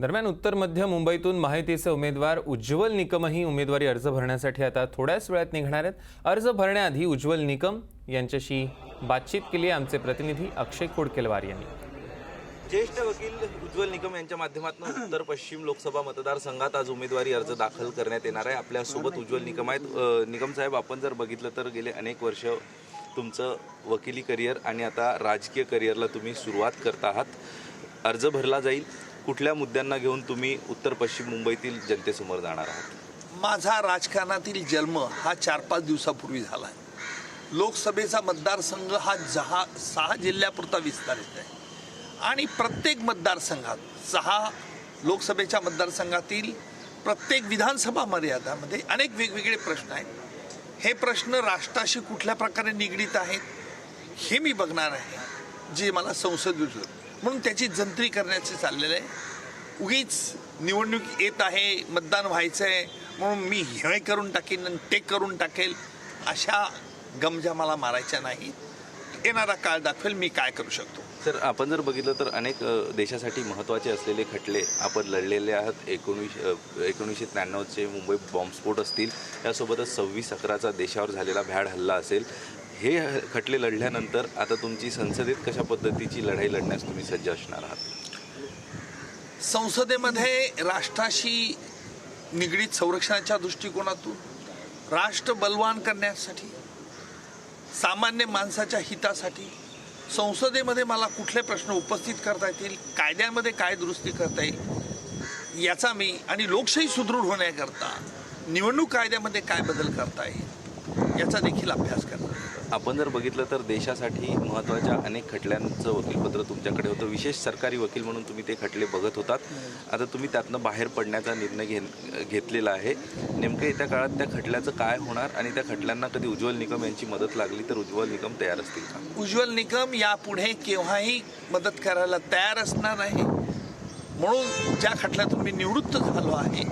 दरम्यान उत्तर मध्य मुंबईतून माहितीचे उमेदवार उज्ज्वल निकमही उमेदवारी अर्ज भरण्यासाठी आता थोड्याच वेळात निघणार आहेत. अर्ज भरण्याआधी उज्ज्वल निकम यांच्याशी बातचीत केली आहे आमचे प्रतिनिधी अक्षय कोडकेलवार यांनी. ज्येष्ठ वकील उज्ज्वल निकम यांच्या माध्यमातून उत्तर पश्चिम लोकसभा मतदारसंघात आज उमेदवारी अर्ज दाखल करण्यात येणार आहे. आपल्यासोबत उज्ज्वल निकम आहेत. निकम साहेब आपण जर बघितलं तर गेले अनेक वर्ष तुमचं वकिली करिअर आणि आता राजकीय करिअरला तुम्ही सुरुवात करत आहात. अर्ज भरला जाईल. कुठल्या मुद्द्यांना घेऊन तुम्ही उत्तर पश्चिम मुंबईतील जनतेसमोर जाणार आहात? माझा राजकारणातील जन्म हा चार पाच दिवसापूर्वी झाला आहे लोकसभेचा मतदारसंघ हा जहा सहा जिल्ह्यापुरता विस्तारित आहे. आणि प्रत्येक मतदारसंघात सहा लोकसभेच्या मतदारसंघातील प्रत्येक विधानसभा मर्यादामध्ये अनेक वेगवेगळे प्रश्न आहेत. हे प्रश्न राष्ट्राशी कुठल्या प्रकारे निगडीत आहेत हे मी बघणार आहे जे मला संसद म्हणून त्याची जंत्री करण्याचे चाललेलं आहे. उगीच निवडणूक येत आहे मतदान व्हायचं आहे म्हणून मी हे करून टाकेन आणि ते करून टाकेल अशा गमजा मला मारायच्या नाही. येणारा काळ दाखवेल मी काय करू शकतो. सर आपण जर बघितलं तर अनेक देशासाठी महत्त्वाचे असलेले खटले आपण लढलेले आहात. एकोणीस एकोणीसशे त्र्याण्णवचे मुंबई बॉम्बस्फोट असतील. त्यासोबतच सव्वीस अकराचा देशावर झालेला भ्याड हल्ला असेल. हे खटले लढल्यानंतर आता तुमची संसदेत कशा पद्धतीची लढाई लढण्यास तुम्ही सज्ज असणार आहात? संसदेमध्ये राष्ट्राशी निगडीत संरक्षणाच्या दृष्टिकोनातून राष्ट्र बलवान करण्यासाठी सामान्य माणसाच्या हितासाठी संसदेमध्ये मला कुठले प्रश्न उपस्थित करता येतील कायद्यामध्ये काय दुरुस्ती करता येईल याचा मी आणि लोकशाही सुदृढ होण्याकरता निवडणूक कायद्यामध्ये काय बदल करता येईल याचा देखील अभ्यास करणार. आपण जर बघितलं तर देशासाठी महत्त्वाच्या अनेक खटल्यांचं वकीलपत्र तुमच्याकडे होतं. विशेष सरकारी वकील म्हणून तुम्ही ते खटले बघत होतात. आता तुम्ही त्यातनं बाहेर पडण्याचा निर्णय घे घेतलेला आहे. नेमकं येत्या काळात त्या खटल्याचं काय होणार आणि त्या खटल्यांना कधी उज्ज्वल निकम यांची मदत लागली तर उज्ज्वल निकम तयार असतील का? उज्ज्वल निकम यापुढे केव्हाही मदत करायला तयार असणार आहे म्हणून ज्या खटल्यातून मी निवृत्त झालो आहे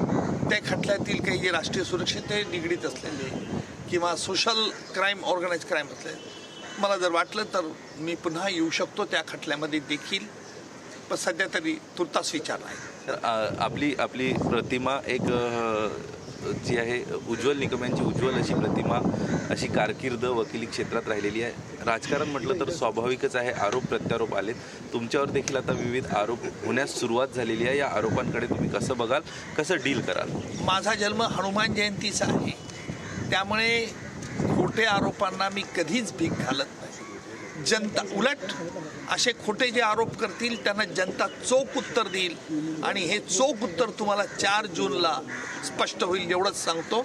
त्या खटल्यातील काही जे राष्ट्रीय सुरक्षेते निगडीत असलेले किंवा सोशल क्राईम ऑर्गनाईज क्राईम असले. मला जर वाटलं तर मी पुन्हा येऊ शकतो त्या खटल्यामध्ये देखील पण सध्या तरी तुर्तास विचार नाही. आपली आपली प्रतिमा एक जी आहे उज्ज्वल निकम यांची उज्ज्वल अशी प्रतिमा अशी कारकीर्द वकिली क्षेत्रात राहिलेली आहे. राजकारण म्हटलं तर स्वाभाविकच आहे आरोप प्रत्यारोप आलेत. तुमच्यावर देखील आता विविध आरोप होण्यास सुरुवात झालेली आहे. या आरोपांकडे तुम्ही कसं बघाल कसं डील कराल? माझा जन्म हनुमान जयंतीचा आहे. त्यामुळे खोटे आरोपांना मी कधीच भीक घालत नाही. जनता उलट असे खोटे जे आरोप करतील त्यांना जनता चोख उत्तर देईल. आणि हे चोख उत्तर तुम्हाला चार जूनला स्पष्ट होईल एवढंच सांगतो.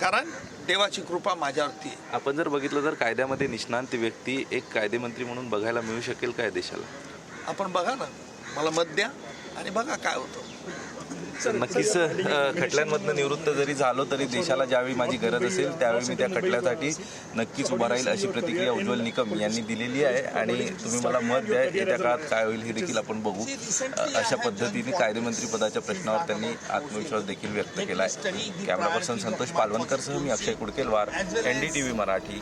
कारण देवाची कृपा माझ्यावरती आहे. आपण जर बघितलं तर कायद्यामध्ये निष्णांत व्यक्ती एक कायदेमंत्री म्हणून बघायला मिळू शकेल काय देशाला? आपण बघा ना. मला मत द्या आणि बघा काय होतं. नक्कीच खटल्यांमधनं निवृत्त जरी झालो तरी देशाला ज्यावेळी माझी गरज असेल त्यावेळी मी त्या खटल्यासाठी नक्कीच उभा राहील अशी प्रतिक्रिया उज्ज्वल निकम यांनी दिलेली आहे. आणि तुम्ही मला मत द्या येत्या काळात काय होईल हे देखील आपण बघू. अशा पद्धतीने कायदेमंत्री पदाच्या प्रश्नावर त्यांनी आत्मविश्वास देखील व्यक्त केला आहे कॅमेरा पर्सन संतोष पालवणकरसह मी Akshay Kudkelwar N D T V Marathi